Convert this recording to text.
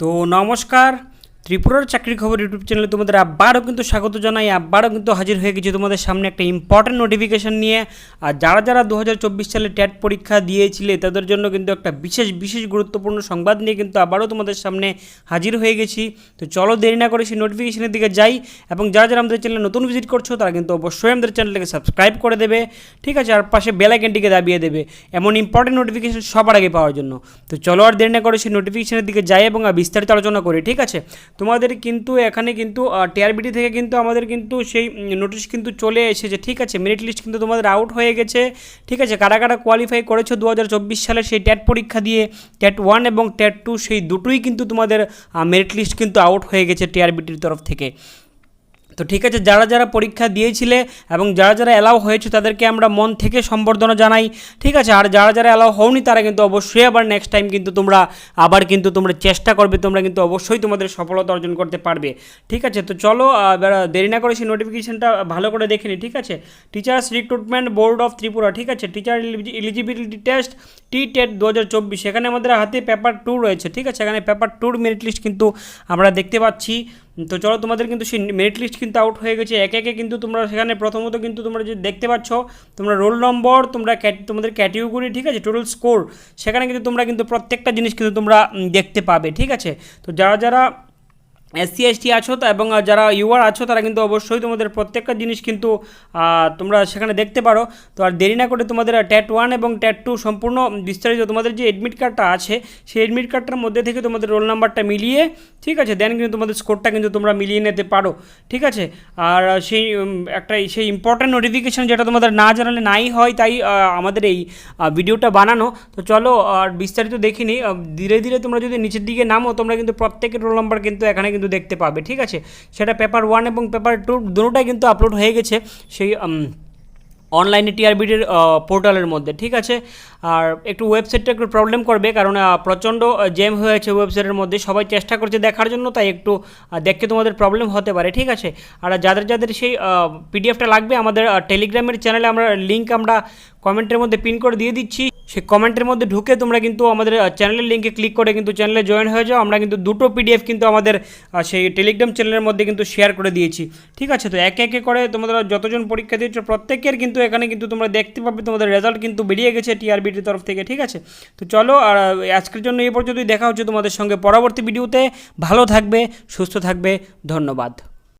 তো নমস্কার ত্রিপুরার চাকরি খবর ইউটিউব চ্যানেলে তোমাদের আবারও কিন্তু স্বাগত জানাই, আবারও কিন্তু হাজির হয়ে গেছি তোমাদের সামনে একটা ইম্পর্টেন্ট নোটিফিকেশন নিয়ে। আর যারা যারা দু হাজার চব্বিশ সালে ট্যাট পরীক্ষা দিয়েছিলে, তাদের জন্য কিন্তু একটা বিশেষ বিশেষ গুরুত্বপূর্ণ সংবাদ নিয়ে কিন্তু আবারও তোমাদের সামনে হাজির হয়ে গেছি। তো চলো দেরি না করে সেই নোটিফিকেশনের দিকে যাই, এবং যারা যারা আমাদের চ্যানেলে নতুন ভিজিট করছ, তারা কিন্তু অবশ্যই আমাদের চ্যানেলটাকে সাবস্ক্রাইব করে দেবে। ঠিক আছে, আর পাশে বেলাইকেনটিকে দাবিয়ে দেবে, এমন ইম্পর্টেন্ট নোটিফিকেশন সবার আগে পাওয়ার জন্য। তো চলো আর দেরি না করে সেই নোটিফিকেশনের দিকে যাই, এবং বিস্তারিত আলোচনা করি, ঠিক আছে? তোমাদের কিন্তু এখানে কিন্তু টিআরবিটি থেকে কিন্তু আমাদের কিন্তু সেই নোটিশ কিন্তু চলে এসেছে। ঠিক আছে মেরিট লিস্ট কিন্তু তোমাদের আউট হয়ে গেছে। ঠিক আছে, কারা কারা কোয়ালিফাই করেছ দু সালে সেই ট্যাট পরীক্ষা দিয়ে ট্যাট ওয়ান এবং ট্যাট টু সেই দুটোই কিন্তু তোমাদের মেরিট লিস্ট কিন্তু আউট হয়ে গেছে টিআরবিটির তরফ থেকে। তো ঠিক আছে, যারা যারা পরীক্ষা দিয়েছিলে এবং যারা যারা অ্যালাউ হয়েছে তাদেরকে আমরা মন থেকে সম্বর্ধনা জানাই, ঠিক আছে? আর যারা যারা অ্যালাউ হওনি তারা কিন্তু অবশ্যই আবার নেক্সট টাইম কিন্তু তোমরা আবার কিন্তু তোমরা চেষ্টা করবে, তোমরা কিন্তু অবশ্যই তোমাদের সফলতা অর্জন করতে পারবে, ঠিক আছে? তো চলো দেরি না করে সেই নোটিফিকেশনটা ভালো করে দেখে নিই ঠিক আছে? Teachers recruitment board of Tripura ঠিক আছে? Teacher eligibility test T TET দু হাজার চব্বিশ এখানে আমাদের হাতে পেপার টু রয়েছে, ঠিক আছে? এখানে পেপার টুর মেরিট লিস্ট কিন্তু আমরা দেখতে পাচ্ছি। তো চলো তোমাদের কিন্তু সেই মেরিট লিস্ট কিন্তু আউট হয়ে গেছে। একে একে কিন্তু তোমরা সেখানে প্রথমত কিন্তু তোমরা যে দেখতে পাচ্ছ, তোমরা রোল নম্বর তোমরা তোমাদের ক্যাটেগরি ঠিক আছে? টোটাল স্কোর সেখানে কিন্তু তোমরা কিন্তু প্রত্যেকটা জিনিস কিন্তু তোমরা দেখতে পাবে, ঠিক আছে? তো যারা যারা এসসি এসটি আছো তো এবং যারা ইউআর আছো তারা কিন্তু অবশ্যই তোমাদের প্রত্যেকটা জিনিস কিন্তু তোমরা সেখানে দেখতে পারো। তো আর দেরি না করে তোমাদের ট্যাট ওয়ান এবং ট্যাট টু সম্পূর্ণ বিস্তারিত তোমাদের যে এডমিট কার্ডটা আছে, সেই এডমিট কার্ডটার মধ্যে থেকে তোমাদের রোল নাম্বারটা মিলিয়ে, ঠিক আছে? দেন কিন্তু তোমাদের স্কোরটা কিন্তু তোমরা মিলিয়ে নিতে পারো, ঠিক আছে? আর সেই একটা সেই ইম্পর্ট্যান্ট নোটিফিকেশান যেটা তোমাদের না জানালে নাই হয় তাই আমাদের এই ভিডিওটা বানানো। তো চলো, আর বিস্তারিত দেখিনি ধীরে ধীরে তোমরা যদি নিচের দিকে নামো, তোমরা কিন্তু প্রত্যেকের রোল নাম্বার কিন্তু এখানে কিন্তু দেখতে পাবে, ঠিক আছে? সেটা পেপার ওয়ান এবং পেপার টু দুটোটাই কিন্তু আপলোড হয়ে গেছে সেই অনলাইনে টিআরবিটির পোর্টালের মধ্যে, ঠিক আছে? আর একটু ওয়েবসাইটটা একটু প্রবলেম করবে, কারণ প্রচণ্ড জ্যাম হয়েছে ওয়েবসাইটের মধ্যে, সবাই চেষ্টা করছে দেখার জন্য, তাই একটু দেখতে তোমাদের প্রবলেম হতে পারে, ঠিক আছে? আর যাদের যাদের সেই পিডিএফটা লাগবে, আমাদের টেলিগ্রামের চ্যানেলে আমরা লিঙ্ক আমরা কমেন্টের মধ্যে পিন করে দিয়ে দিচ্ছি। সেই কমেন্টের মধ্যে ঢুকে তোমরা কিন্তু আমাদের চ্যানেলের লিঙ্কে ক্লিক করে কিন্তু চ্যানেলে জয়েন হয়ে যাও। আমরা কিন্তু দুটো পিডিএফ কিন্তু আমাদের সেই টেলিগ্রাম চ্যানেলের মধ্যে কিন্তু শেয়ার করে দিয়েছি। ঠিক আছে? তো একে একে করে তোমাদের যতজন পরীক্ষা দিয়েছ, প্রত্যেকের কিন্তু এখানে কিন্তু তোমরা দেখতে পাবে তোমাদের রেজাল্ট কিন্তু বেরিয়ে গেছে টিআরবিটির তরফ থেকে। ঠিক আছে? তো চলো, আর আজকের জন্য এই পর্যন্তই। দেখা হচ্ছে তোমাদের সঙ্গে পরবর্তী ভিডিওতে ভালো থাকবে, সুস্থ থাকবে। ধন্যবাদ।